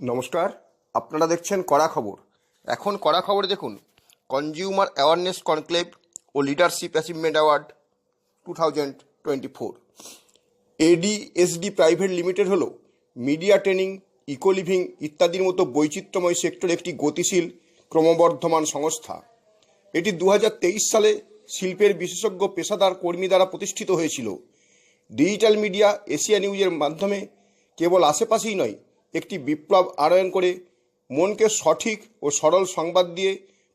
নমস্কার, আপনারা দেখছেন কড়া খবর। এখন কড়া খবর দেখুন কনজিউমার অ্যাওয়ারনেস কনক্লেভ ও leadership achievement award two thousand twenty four ADSD private limited হল মিডিয়া ট্রেনিং ইকো লিভিং ইত্যাদির মতো বৈচিত্র্যময় সেক্টরে একটি গতিশীল ক্রমবর্ধমান সংস্থা। এটি দু হাজার তেইশ সালে শিল্পের বিশেষজ্ঞ পেশাদার কর্মী দ্বারা প্রতিষ্ঠিত হয়েছিল। ডিজিটাল মিডিয়া এশিয়া নিউজের মাধ্যমে কেবল আশেপাশেই নয় একটি বিপ্লব আনয়ন করে মনকে সঠিক ও সরল সংবাদ দিয়ে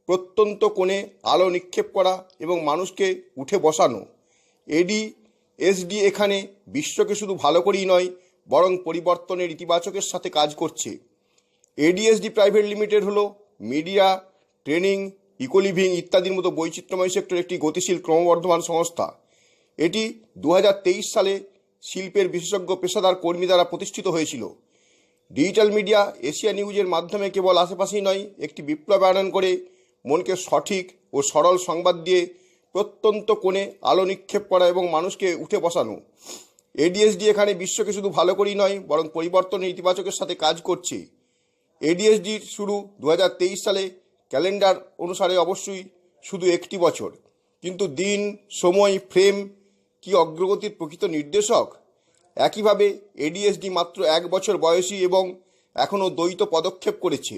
প্রত্যন্ত কোণে আলো নিক্ষেপ করা এবং মানুষকে উঠে বসানো। এডি এসডি এখানে বিশ্বকে শুধু ভালো করেই নয়, বরং পরিবর্তনের ইতিবাচকের সাথে কাজ করছে। এডিএসডি প্রাইভেট লিমিটেড হলো মিডিয়া ট্রেনিং ইকোলিভিং ইত্যাদির মতো বৈচিত্র্যময় সেক্টর একটি গতিশীল ক্রমবর্ধমান সংস্থা। এটি দু হাজার তেইশ সালে শিল্পের বিশেষজ্ঞ পেশাদার কর্মী দ্বারা প্রতিষ্ঠিত হয়েছিল। ডিজিটাল মিডিয়া এশিয়া নিউজের মাধ্যমে কেবল আশেপাশেই নয়, একটি বিপ্লব আনয়ন করে মনকে সঠিক ও সরল সংবাদ দিয়ে প্রত্যন্ত কোণে আলো নিক্ষেপ করা এবং মানুষকে উঠে বসানো। এডিএসডি এখানে বিশ্বকে শুধু ভালো করেই নয়, বরং পরিবর্তনের ইতিবাচকের সাথে কাজ করছে। এডিএসডির শুরু দু হাজার তেইশ সালে, ক্যালেন্ডার অনুসারে অবশ্যই শুধু একটি বছর। কিন্তু দিন, সময়, ফ্রেম, কি অগ্রগতির প্রকৃত নির্দেশক? একইভাবে এডিএসডি মাত্র এক বছর বয়সী এবং এখনও দ্বৈত পদক্ষেপ করেছে।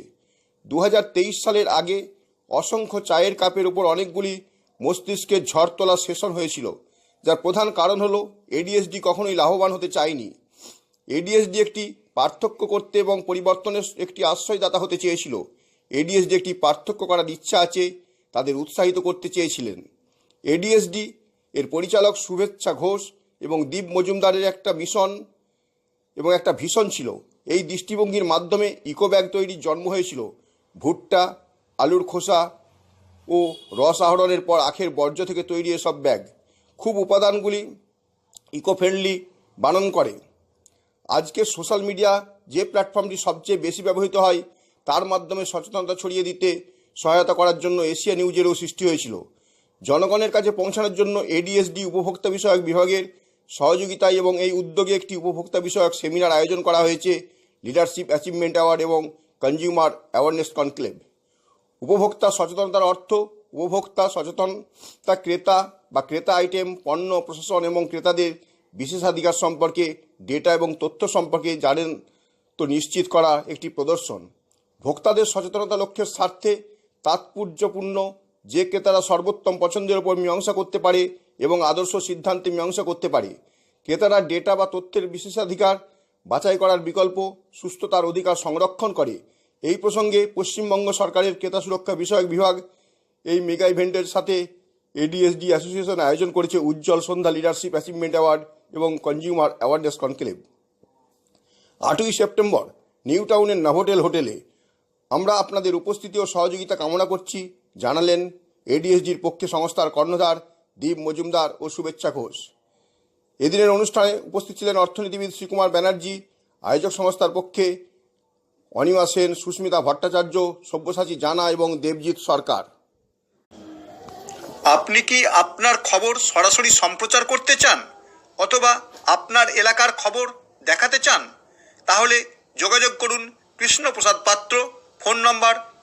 দু হাজার তেইশ সালের আগে অসংখ্য চায়ের কাপের উপর অনেকগুলি মস্তিষ্কের ঝড় তোলা সেশন হয়েছিল, যার প্রধান কারণ হলো এডিএসডি কখনোই লাভবান হতে চায়নি। এডিএসডি একটি পার্থক্য করতে এবং পরিবর্তনের একটি আশ্রয়দাতা হতে চেয়েছিল। এডিএসডি একটি পার্থক্য করার ইচ্ছা আছে, তাদের উৎসাহিত করতে চেয়েছিলেন। এডিএসডি এর পরিচালক শুভেচ্ছা ঘোষ এবং দীপ মজুমদারের একটা মিশন এবং একটা ভীষণ ছিল। এই দৃষ্টিভঙ্গির মাধ্যমে ইকো ব্যাগ তৈরির জন্ম হয়েছিল। ভুট্টা, আলুর খোসা ও রস আহরণের পর আখের বর্জ্য থেকে তৈরি এসব ব্যাগ। খুব উপাদানগুলি ইকো ফ্রেন্ডলি বানন করে। আজকে সোশ্যাল মিডিয়া যে প্ল্যাটফর্মটি সবচেয়ে বেশি ব্যবহৃত হয়, তার মাধ্যমে সচেতনতা ছড়িয়ে দিতে সহায়তা করার জন্য এশিয়া নিউজেরও সৃষ্টি হয়েছিল। জনগণের কাছে পৌঁছানোর জন্য এডিএসডি উপভোক্তা বিষয়ক বিভাগের সহযোগিতায় এবং এই উদ্যোগে একটি উপভোক্তা বিষয়ক সেমিনার আয়োজন করা হয়েছে লিডারশিপ অ্যাচিভমেন্ট অ্যাওয়ার্ড এবং কনজিউমার অ্যাওয়ারনেস কনক্লেভ উপভোক্তা সচেতনতার অর্থ, উপভোক্তা সচেতনতা ক্রেতা বা ক্রেতা আইটেম, পণ্য প্রশাসন এবং ক্রেতাদের বিশেষাধিকার সম্পর্কে, ডেটা এবং তথ্য সম্পর্কে জানেন তো নিশ্চিত করা একটি প্রদর্শন। ভোক্তাদের সচেতনতা লক্ষ্যের স্বার্থে তাৎপর্যপূর্ণ যে ক্রেতারা সর্বোত্তম পছন্দের উপর মীমাংসা করতে পারে এবং আদর্শ সিদ্ধান্তে মীমাংসা করতে পারে। ক্রেতারা ডেটা বা তথ্যের বিশেষাধিকার বাছাই করার বিকল্প সুস্থতার অধিকার সংরক্ষণ করে। এই প্রসঙ্গে পশ্চিমবঙ্গ সরকারের ক্রেতা সুরক্ষা বিষয়ক বিভাগ এই মেগা ইভেন্টের সাথে এডিএসডি অ্যাসোসিয়েশন আয়োজন করেছে উজ্জ্বল সন্ধ্যা লিডারশিপ অ্যাচিভমেন্ট অ্যাওয়ার্ড এবং কনজিউমার অ্যাওয়ারনেস কনক্লেভ আটই সেপ্টেম্বর, নিউ টাউনের নভোটেল হোটেলে আমরা আপনাদের উপস্থিতি ও সহযোগিতা কামনা করছি। জানালেন এডিএসডির পক্ষে সংস্থার কর্ণধার দীপ মজুমদার ও শুভেচ্ছা ঘোষ। এদিনের অনুষ্ঠানে উপস্থিত ছিলেন অর্থনীতিবিদ শ্রীকুমার ব্যানার্জি, আয়োজক সংস্থার পক্ষে অনিমা সেন, সুস্মিতা ভট্টাচার্য, সব্যসাচী জানা এবং দেবজিৎ সরকার। আপনি কি আপনার খবর সরাসরি সম্প্রচার করতে চান অথবা আপনার এলাকার খবর দেখাতে চান? তাহলে যোগাযোগ করুন Krishnaprasad Patra, phone number